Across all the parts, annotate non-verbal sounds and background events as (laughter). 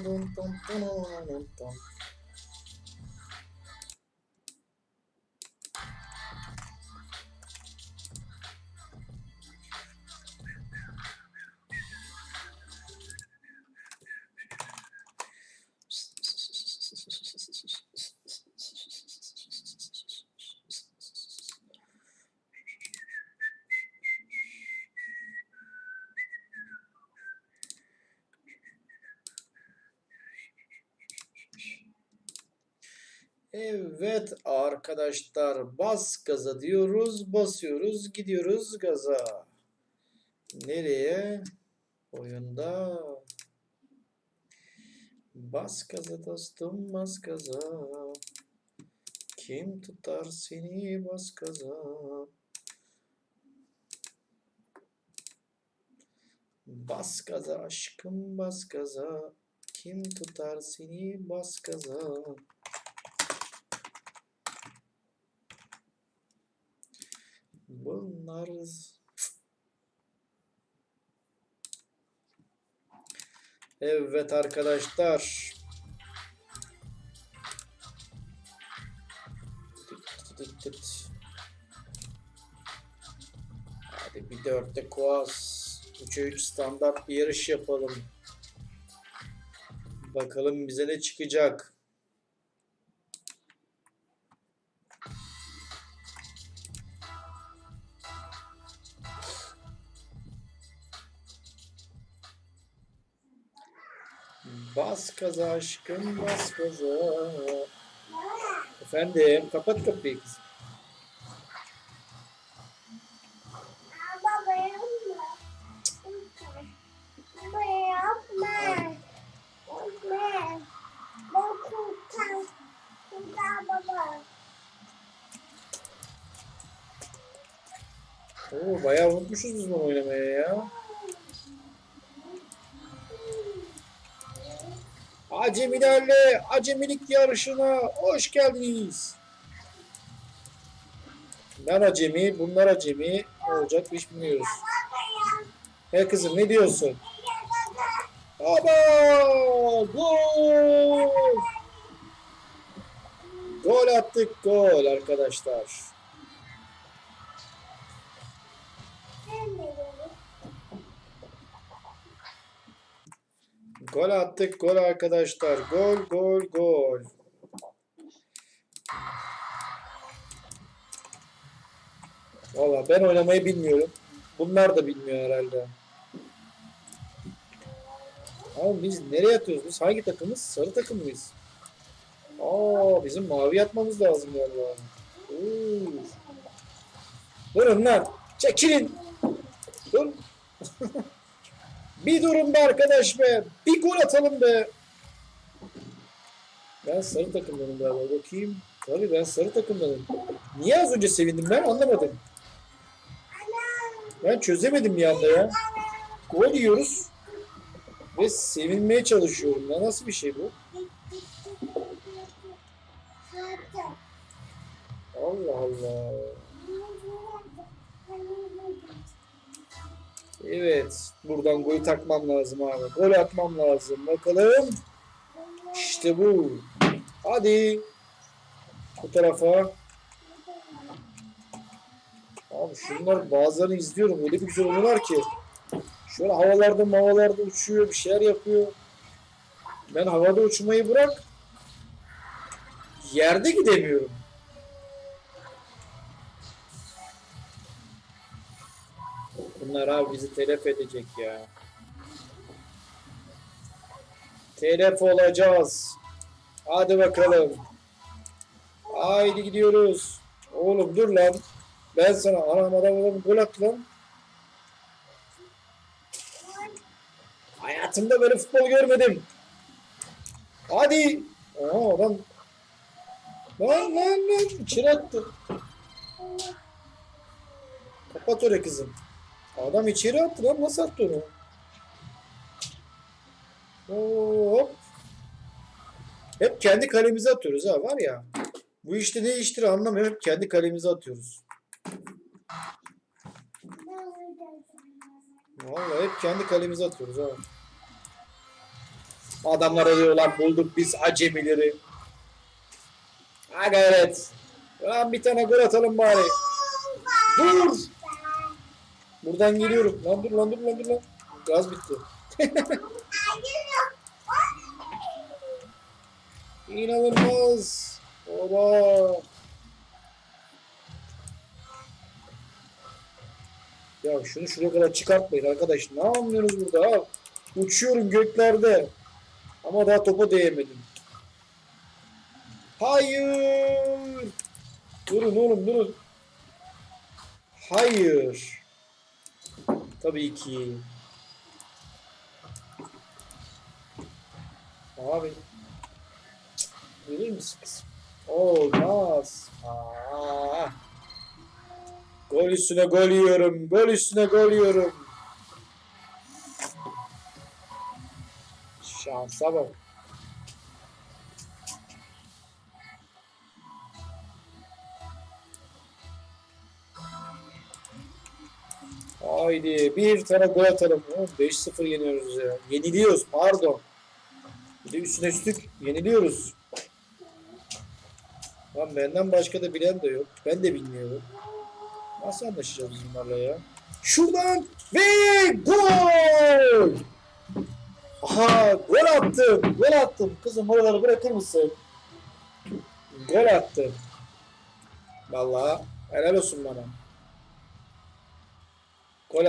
Dun, dun, dun, dun, dun. Arkadaşlar bas gaza diyoruz basıyoruz gidiyoruz gaza. Nereye? Oyunda. Bas gaza dostum bas gaza. Kim tutar seni bas gaza. Bas gaza aşkım bas gaza. Kim tutar seni bas gaza. Bunlar Evet arkadaşlar. Hadi bir dörtte kuas. 3'e 3 standart bir yarış yapalım. Bakalım bize ne çıkacak. Bas gaza aşkım bas gaza. Efendim kapat kapıyı kızım. Baba yapma. Baba. Yapma. Ben kurtar. Kurtar baba. Oo, bayağı unutmuşuz biz bunu oynamaya ya. Acemilerle acemilik yarışına hoş geldiniz. Ben acemi, bunlar acemi. Ne olacak hiç bilmiyoruz. He kızım ne diyorsun? Baba! Gol! Gol attık gol arkadaşlar. Gol attık gol arkadaşlar. Gol gol gol. Valla ben oynamayı bilmiyorum. Bunlar da bilmiyor herhalde. Ama biz nereye atıyoruz? Biz hangi takımız? Sarı takım mıyız? Aa bizim mavi atmamız lazım galiba. Durun lan. Çekilin. Dur. (laughs) Bir durun be arkadaş be. Bir gol atalım be. Ben sarı takımdanım galiba. Bakayım. Tabii ben sarı takımdanım. Niye az önce sevindim ben anlamadım. Ben çözemedim bir anda ya. Gol yiyoruz. Ve sevinmeye çalışıyorum. Ya nasıl bir şey bu? Allah Allah. Evet. Buradan golü takmam lazım abi. Gol atmam lazım. Bakalım. İşte bu. Hadi. Bu tarafa. Abi şunlar bazılarını izliyorum. Öyle bir güzel oynuyorlar ki. Şöyle havalarda mavalarda uçuyor. Bir şeyler yapıyor. Ben havada uçmayı bırak. Yerde gidemiyorum. Bunlar abi bizi telef edecek ya. Telef olacağız. Hadi bakalım. Haydi gidiyoruz. Oğlum dur lan. Ben sana anam adam adam gol at lan. Hayatımda böyle futbol görmedim. Hadi. Aa adam. Lan lan lan. İçeri attı. Kapat oraya kızım. Adam içeri attı lan. Nasıl attı onu? Hop. Hep kendi kalemize atıyoruz ha var ya. Bu işte ne iştir anlamıyorum. Hep kendi kalemize atıyoruz. Vallahi hep kendi kalemize atıyoruz ha. Adamlar diyor lan bulduk biz acemileri. Ha gayret. Lan bir tane gol atalım bari. Dur. Buradan geliyorum. Lan dur lan dur lan dur lan. Gaz bitti. (laughs) İnanılmaz. Oba. Ya şunu şuraya kadar çıkartmayın arkadaş. Ne anlıyorsunuz burada ha? Uçuyorum göklerde. Ama daha topa değemedim. Hayır. Durun oğlum durun. Hayır. Tabii ki. Abi. Verir misiniz? Olmaz. Aa. Gol üstüne gol yiyorum. Gol üstüne gol yiyorum. Şansa bak. Haydi bir tane gol atalım. Oğlum 5-0 yeniyoruz ya. Yeniliyoruz pardon. Bir de üstüne üstlük yeniliyoruz. Lan benden başka da bilen de yok. Ben de bilmiyorum. Nasıl anlaşacağız bunlarla ya? Şuradan ve gol! Aha gol attım. Gol attım. Kızım oraları bırakır mısın? Gol attım. Vallahi helal olsun bana. Gol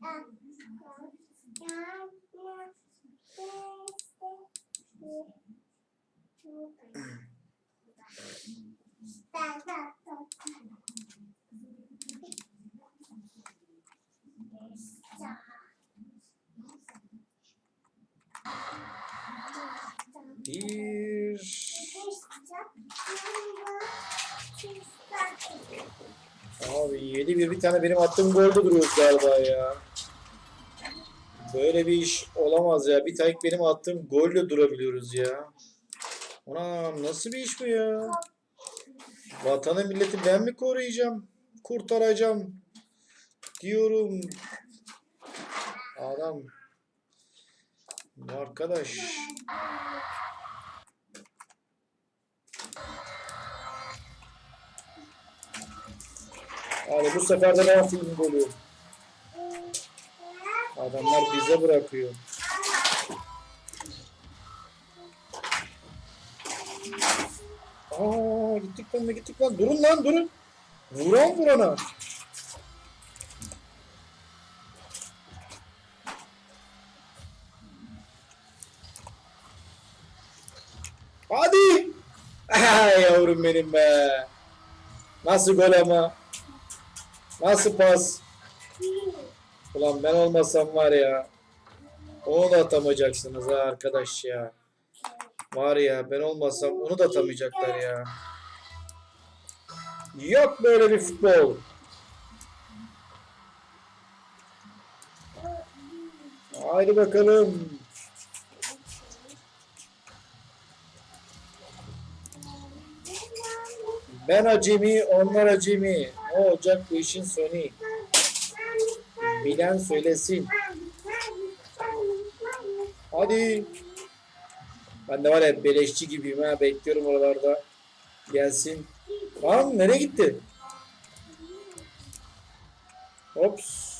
(sighs) Yeah, yeah. 7-1 bir tane benim attığım golde duruyoruz galiba ya. Böyle bir iş olamaz ya. Bir tek benim attığım golle durabiliyoruz ya. Anam nasıl bir iş bu ya? Vatanı milleti ben mi koruyacağım? Kurtaracağım. Diyorum. Adam. Arkadaş. Yani bu sefer de ben atayım golü. Adamlar bize bırakıyor. Aa gittik lan gittik lan. Durun lan durun. Vuran vurana. Hadi. (laughs) Ay yavrum benim be. Nasıl gol ama. Nasıl pas. Ulan ben olmasam var ya. Onu da atamayacaksınız ha arkadaş ya. Var ya ben olmasam onu da atamayacaklar ya. Yok böyle bir futbol. Haydi bakalım. Ben acemi, onlar acemi. Ne olacak bu işin sonu? Bilen söylesin. Hadi. Ben de var ya beleşçi gibiyim ha. Bekliyorum oralarda. Gelsin. Lan nereye gitti? Ops.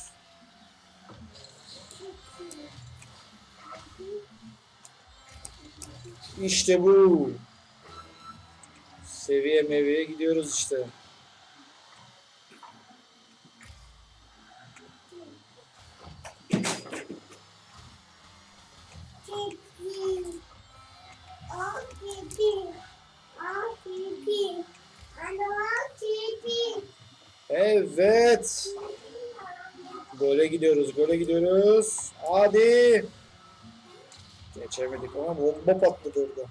İşte bu. Seviye meviye gidiyoruz işte. Evet. Gole gidiyoruz, gole gidiyoruz. Hadi. Geçemedik ama bomba patladı orada.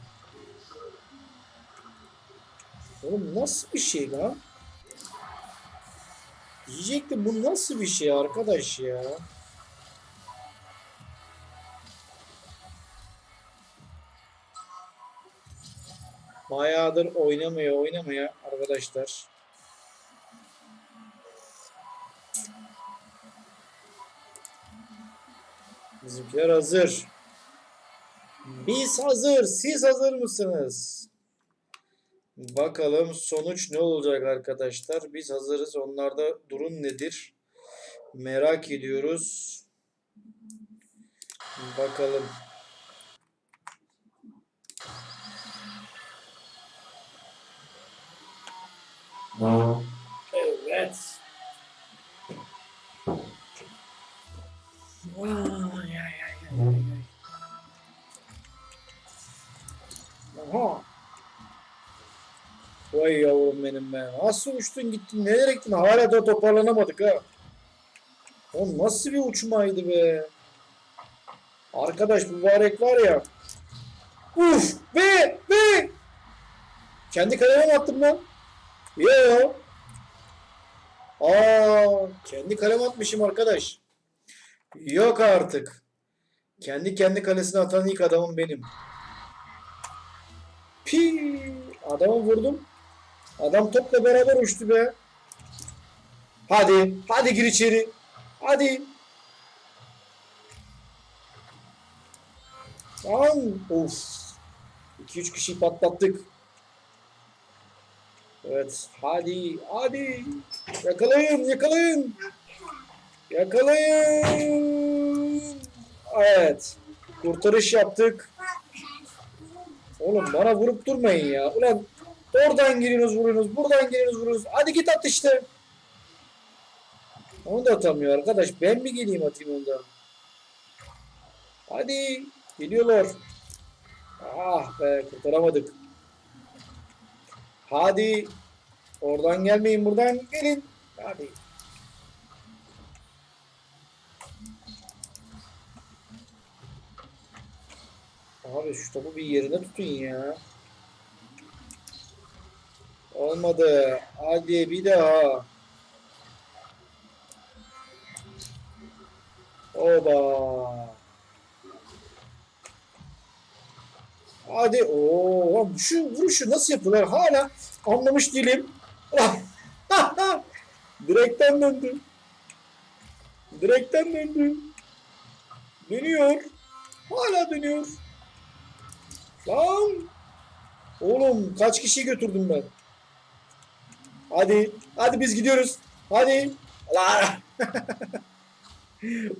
Oğlum nasıl bir şey lan? Diyecektim bu nasıl bir şey arkadaş ya. Bayağıdır oynamaya oynamaya arkadaşlar. Bizimkiler hazır. Biz hazır. Siz hazır mısınız? Bakalım sonuç ne olacak arkadaşlar. Biz hazırız. Onlarda durum nedir? Merak ediyoruz. Bakalım. Evet. Vay, ay, ay, ay, ay. Aha. Vay yavrum benim be. Nasıl uçtun gittin? Nereye gittin? Hala da toparlanamadık ha. O nasıl bir uçmaydı be. Arkadaş mübarek var ya. Uf be be. Kendi kaleme attım lan? Yo. Aa, kendi kalem atmışım arkadaş. Yok artık. Kendi kendi kalesine atan ilk adamım benim. Pi, adamı vurdum. Adam topla beraber uçtu be. Hadi, hadi gir içeri. Hadi. Tamam. Of. 2-3 kişiyi patlattık. Evet. Hadi. Hadi. Yakalayın. Yakalayın. Yakalayın. Evet. Kurtarış yaptık. Oğlum bana vurup durmayın ya. Ulan oradan giriyorsunuz vuruyorsunuz. Buradan giriyorsunuz vuruyorsunuz. Hadi git at işte. Onu da atamıyor arkadaş. Ben mi geleyim atayım ondan? Hadi. Geliyorlar. Ah be kurtaramadık. Hadi. Oradan gelmeyin buradan gelin. Hadi. Abi şu topu bir yerine tutun ya. Olmadı. Hadi bir daha. Oba. Hadi. Oo, şu vuruşu nasıl yapıyorlar? Hala anlamış değilim. (laughs) Direkten döndü. Direkten döndü. Dönüyor. Hala dönüyor. Lan. Oğlum kaç kişi götürdüm ben? Hadi. Hadi biz gidiyoruz. Hadi. (laughs)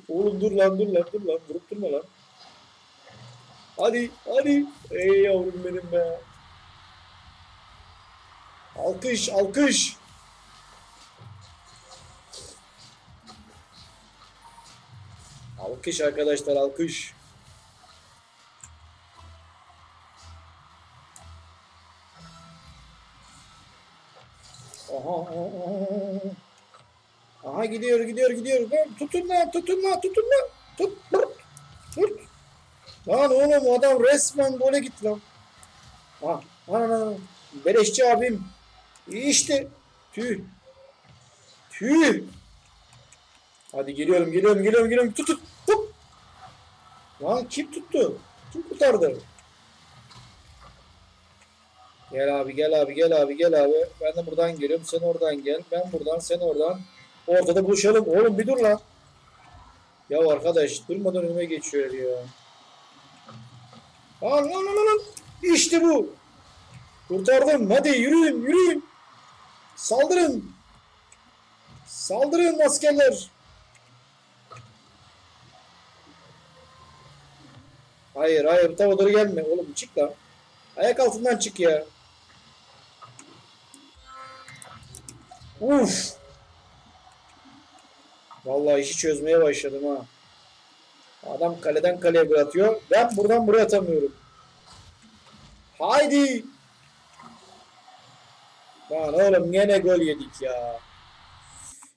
Oğlum dur lan dur lan dur lan. Vurup durma lan. Hadi. Hadi. Ey yavrum benim be. Alkış. Alkış. Alkış arkadaşlar alkış. Aha, aha, aha. Gidiyor gidiyor gidiyor. Tutun lan tutun lan tutun lan. Tut. Lan oğlum adam resmen gole gitti lan. Ha, ana, Beleşçi abim. İyi işte. Tüh. Tüh. Hadi geliyorum geliyorum geliyorum geliyorum. Tut tut. Tut. Lan kim tuttu? Kim kurtardı? Gel abi gel abi gel abi gel abi. Ben de buradan geliyorum. Sen oradan gel. Ben buradan sen oradan. Ortada buluşalım. Oğlum bir dur lan. Ya arkadaş durmadan önüme geçiyor ya. Lan lan lan lan. İşte bu. Kurtardım. Hadi yürüyün yürüyün. Saldırın. Saldırın askerler. Hayır hayır tava doğru gelme. Oğlum çık lan. Ayak altından çık ya. Uf. Vallahi işi çözmeye başladım ha. Adam kaleden kaleye gol atıyor. Ben buradan buraya atamıyorum. Haydi. Lan oğlum gene gol yedik ya.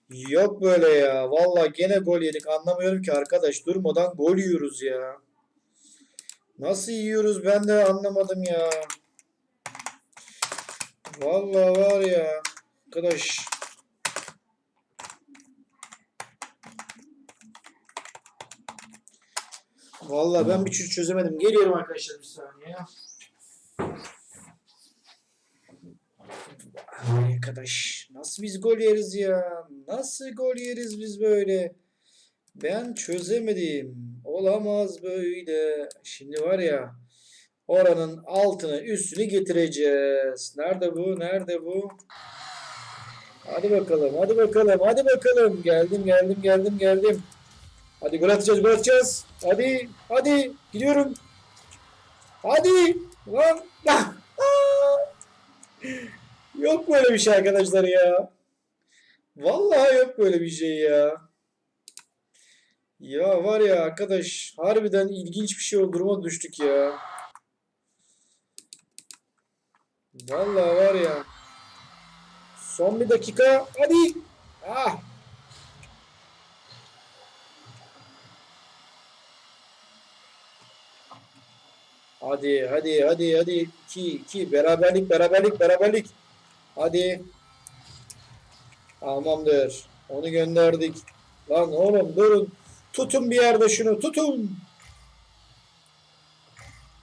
Yok böyle ya. Vallahi gene gol yedik. Anlamıyorum ki arkadaş. Durmadan gol yiyoruz ya. Nasıl yiyoruz ben de anlamadım ya. Vallahi var ya. Arkadaş. Vallahi ben bir çöz çözemedim. Geliyorum arkadaşlar bir saniye. Ay Arkadaş nasıl biz gol yeriz ya? Nasıl gol yeriz biz böyle? Ben çözemedim. Olamaz böyle. Şimdi var ya oranın altını üstünü getireceğiz. Nerede bu? Nerede bu? Hadi bakalım. Hadi bakalım. Hadi bakalım. Geldim geldim geldim geldim. Hadi gol atacağız. Hadi hadi gidiyorum. Hadi lan. (laughs) Ah! Yok böyle bir şey arkadaşlar ya. Vallahi yok böyle bir şey ya. Ya var ya arkadaş harbiden ilginç bir şey oldu duruma düştük ya. Vallahi var ya. Son bir dakika. Hadi. Ah. Hadi hadi hadi hadi 2 2 beraberlik beraberlik beraberlik. Hadi. Tamamdır. Onu gönderdik. Lan oğlum durun. Tutun bir yerde şunu tutun.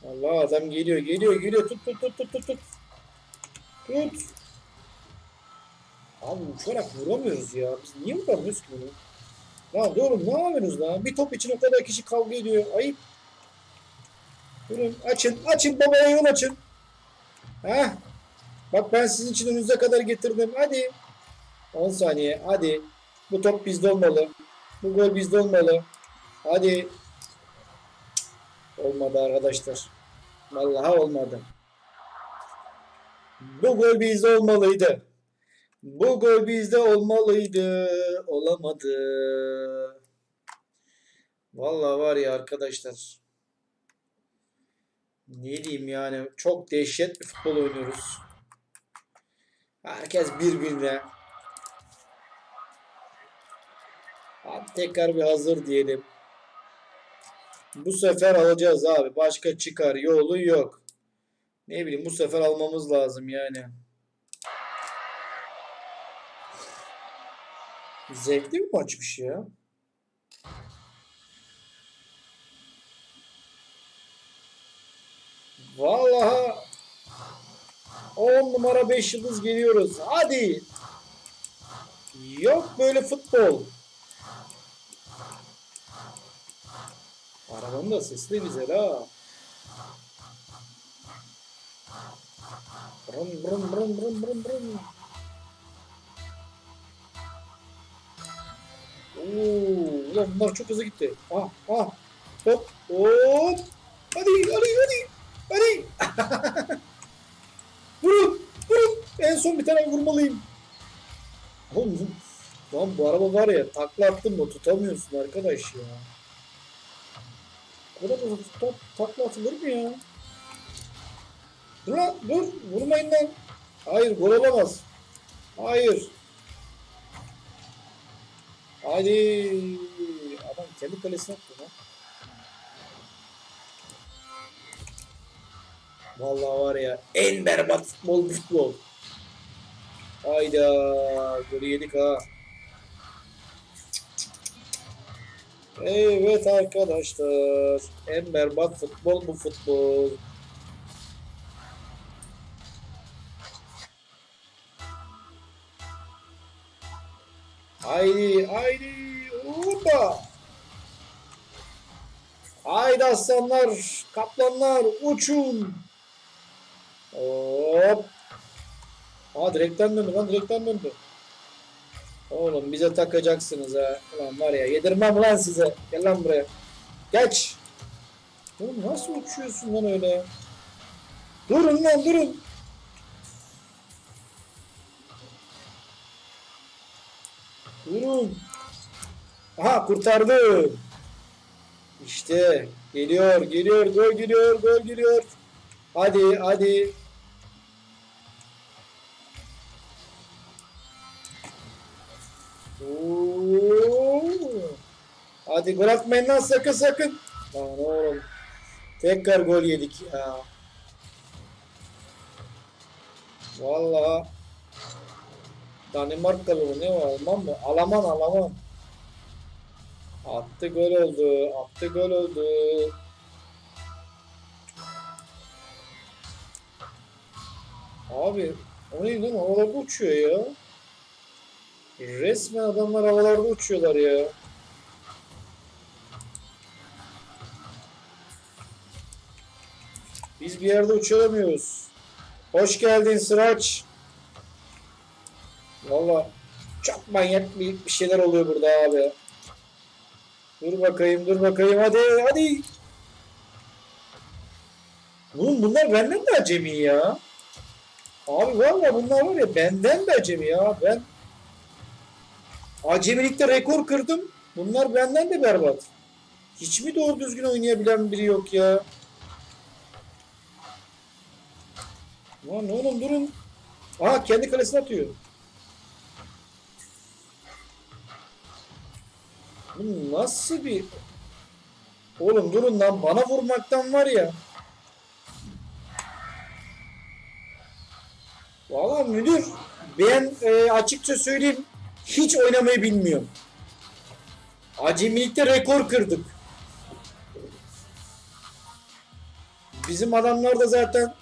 Allah adam geliyor geliyor geliyor tut tut tut tut tut tut. Tut. Abi uçarak vuramıyoruz ya. Biz niye vuramıyoruz ki bunu? Lan oğlum ne yapıyorsunuz lan? Bir top için o kadar kişi kavga ediyor. Ayıp. Durun açın açın babaya yol açın. Heh. Bak ben sizin için önünüze kadar getirdim. Hadi. 10 saniye. Hadi. Bu top bizde olmalı. Bu gol bizde olmalı. Hadi. Olmadı arkadaşlar. Vallahi olmadı. Bu gol bizde olmalıydı. Bu gol bizde olmalıydı. Olamadı. Vallahi var ya arkadaşlar. Ne diyeyim yani çok dehşet bir futbol oynuyoruz. Herkes birbirine. Abi tekrar bir hazır diyelim. Bu sefer alacağız abi. Başka çıkar yolu yok. Ne bileyim bu sefer almamız lazım yani. Zevkli bir maçmış ya. Vallahi 10 numara 5 yıldız geliyoruz. Hadi. Yok böyle futbol. Arabanın da sesi de güzel ha. Brın brın brın brın brın brın. Oo, bunlar çok hızlı gitti. Ah ah. Hop hop. Hadi hadi hadi. Hadi. (laughs) vurun vurun. En son bir tane vurmalıyım. Oğlum lan bu araba var ya takla attın mı tutamıyorsun arkadaş ya. Bu kadar da top, takla atılır mı ya? Dur dur vurmayın lan. Hayır gol olamaz. Hayır. Hadi. Adam kendi kalesine attı lan. Vallahi var ya en berbat futbol futbol. Hayda golü yedik ha. Evet arkadaşlar. En berbat futbol bu futbol. Haydi haydi. Hoppa. Haydi aslanlar, kaplanlar uçun. Hop. Aa direkten döndü lan direkten döndü. Oğlum bize takacaksınız ha. Ulan var ya yedirmem lan size. Gel lan buraya. Geç. Oğlum nasıl uçuyorsun lan öyle? Durun lan durun. Durun. Aha kurtardı. İşte geliyor geliyor gol geliyor gol geliyor. Hadi hadi. Hadi bırakmayın lan sakın sakın. Lan oğlum. Tekrar gol yedik ya. Vallahi Danimarkalı mı ne var Alman mı? Alaman Alaman. Attı gol oldu. Attı gol oldu. Abi o ne lan havalarda uçuyor ya. Resmen adamlar havalarda uçuyorlar ya. Biz bir yerde uçamıyoruz. Hoş geldin Sıraç. Valla çok manyak bir, bir şeyler oluyor burada abi. Dur bakayım dur bakayım hadi hadi. Oğlum bunlar benden de acemi ya. Abi valla bunlar var ya benden de acemi ya. Ben acemilikte rekor kırdım. Bunlar benden de berbat. Hiç mi doğru düzgün oynayabilen biri yok ya? Lan oğlum durun. Aa kendi kalesine atıyor. Bu nasıl bir... Oğlum durun lan bana vurmaktan var ya. Valla müdür ben e, açıkça söyleyeyim hiç oynamayı bilmiyorum. Acemilikte rekor kırdık. Bizim adamlar da zaten